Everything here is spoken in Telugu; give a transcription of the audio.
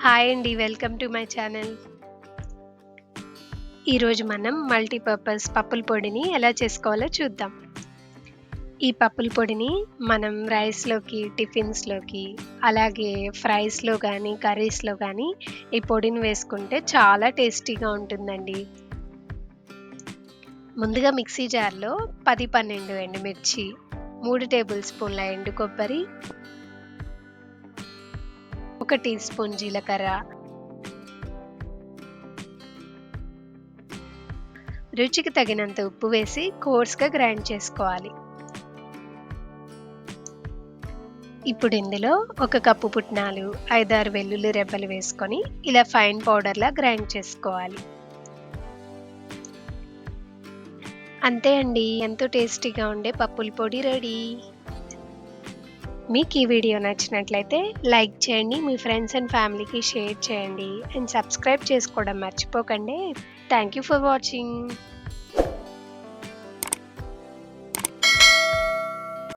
హాయ్ అండి. Welcome to my channel. ఈరోజు మనం మల్టీపర్పస్ పప్పుల పొడిని ఎలా చేసుకోవాలో చూద్దాం. ఈ పప్పుల పొడిని మనం రైస్‌లోకి, టిఫిన్స్‌లోకి అలాగే ఫ్రైస్‌లో కానీ కర్రీస్‌లో కానీ ఈ పొడిని వేసుకుంటే చాలా టేస్టీగా ఉంటుందండి. ముందుగా మిక్సీ జార్‌లో 10, 12 ఎండుమిర్చి, మూడు టేబుల్ స్పూన్ల ఎండు కొబ్బరి ఒక టీ స్పూన్ జీలకర్ర రుచికి తగినంత ఉప్పు వేసి కోర్స్‌గా గ్రైండ్ చేసుకోవాలి. ఇప్పుడు ఇందులో ఒక కప్పు పుట్నాలు, 5, 6 వెల్లుల్లి రెబ్బలు వేసుకొని ఇలా ఫైన్ పౌడర్‌లా గ్రైండ్ చేసుకోవాలి. అంతే అండి. ఎంతో టేస్టీగా ఉండే పప్పుల పొడి రెడీ. మీకు ఈ వీడియో నచ్చినట్లయితే లైక్ చేయండి. మీ ఫ్రెండ్స్ అండ్ ఫ్యామిలీకి షేర్ చేయండి. అండ్ సబ్స్క్రైబ్ చేసుకోవడం మర్చిపోకండి. Thank you for watching.